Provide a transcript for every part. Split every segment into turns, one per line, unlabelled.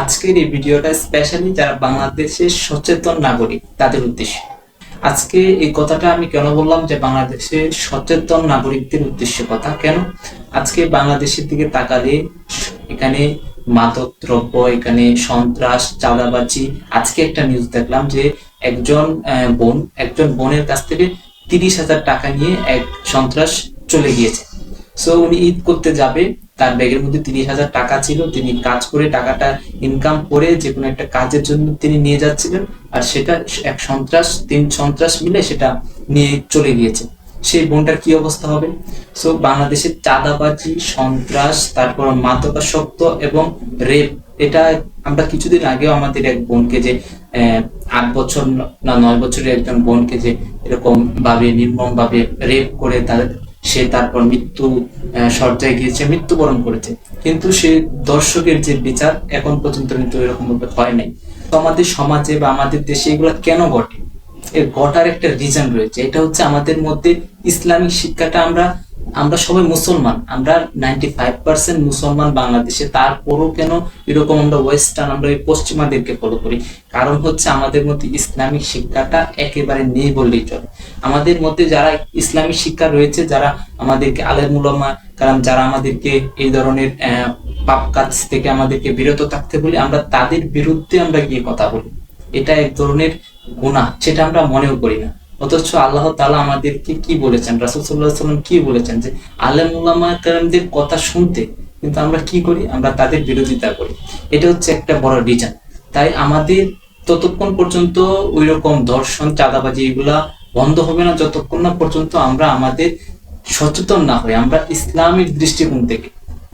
আজকের এই ভিডিওটা স্পেশালি যারা বাংলাদেশের সচেতন নাগরিক, তাদের উদ্দেশ্যে। আজকে এই কথাটা আমি কেন বললাম যে বাংলাদেশের সচেতন নাগরিকদের উদ্দেশ্যে কথা? কেন? আজকে বাংলাদেশের দিকে তাকালে এখানে মাদক দ্রব্য এখানে সন্ত্রাস, চাঁদাবাজি, আজকে একটা নিউজ দেখলাম যে একজন বোন, একজন বোনের কাছ থেকে তিরিশ হাজার টাকা নিয়ে এক সন্ত্রাস চলে গিয়েছে। সো উনি ঈদ করতে যাবে তার ব্যাগের মধ্যে তিরিশ হাজার টাকা ছিল। তিনি কাজ করে টাকাটা ইনকাম করে যে কোনো একটা কাজের জন্য তিনি নিয়ে যাচ্ছিলেন আর সেটা এক সন্ত্রাস, তিন সন্ত্রাস মিলে সেটা নিয়ে চলে গিয়েছে। সেই বোনটার কি অবস্থা হবে? সো বাংলাদেশের চাঁদাবাজি, সন্ত্রাস, তারপর মাদকাসক্ত এবং রেপ, এটা আমরা কিছুদিন আগেও আমাদের এক বোনকে যে আট বছর না, নয় বছরের একজন বোনকে যে এরকম ভাবে নির্মম ভাবে রেপ করে তাদের সে তারপর মৃত্যু সজ্জায় গিয়েছে, মৃত্যুবরণ করেছে। কিন্তু সে দর্শকের যে বিচার এখন পর্যন্ত কিন্তু এরকম ভাবে হয় নাই। তো আমাদের সমাজে বা আমাদের দেশে এগুলো কেন ঘটে? এর ঘটার একটা রিজন রয়েছে। এটা হচ্ছে আমাদের মধ্যে ইসলামিক শিক্ষাটা আমরা আমরা সবাই মুসলমান। আমরা নাইনটি ফাইভ পার্সেন্ট মুসলমান বাংলাদেশে। তারপরও কেন এরকম আমরা ওয়েস্টার্ন আমরা এই পশ্চিমাদেরকে ফলো করি? কারণ হচ্ছে আমাদের মধ্যে ইসলামিক শিক্ষাটা একেবারে নেই বললেই চলে। আমাদের মধ্যে যারা ইসলামিক শিক্ষা রয়েছে, যারা আমাদেরকে আলেমুলামা কারণ যারা আমাদেরকে এই ধরনের পাপ কাজ থেকে আমাদেরকে বিরত থাকতে বলি, আমরা তাদের বিরুদ্ধে আমরা গিয়ে কথা বলি। এটা এক ধরনের গুনাহ, সেটা আমরা মনেও করি না। অথচ আল্লাহ তালা আমাদেরকে কি বলেছেন? রাসূল সাল্লাল্লাহু আলাইহি সাল্লাম কি বলেছেন যে, আলেম উলামা কেরামদের কথা শুনতে কিন্তু আমরা কি করি? আমরা তাদের বিরোধিতা করি। এটা হচ্ছে একটা বড় রিজন তাই আমাদের ততক্ষণ পর্যন্ত ওই রকম দর্শন চাঁদাবাজি এগুলা বন্ধ হবে না যতক্ষণ না পর্যন্ত আমরা আমাদের সচেতন না হই। আমরা ইসলামের দৃষ্টিকোণ থেকে,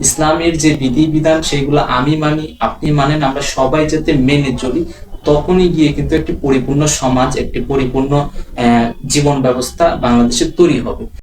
ইসলামের যে বিধি বিধান সেগুলো আমি মানি, আপনি মানেন, আমরা সবাই যাতে মেনে চলি, তখনই গিয়ে কিন্তু একটি পরিপূর্ণ সমাজ, একটি পরিপূর্ণ জীবন ব্যবস্থা বাংলাদেশে তৈরি হবে।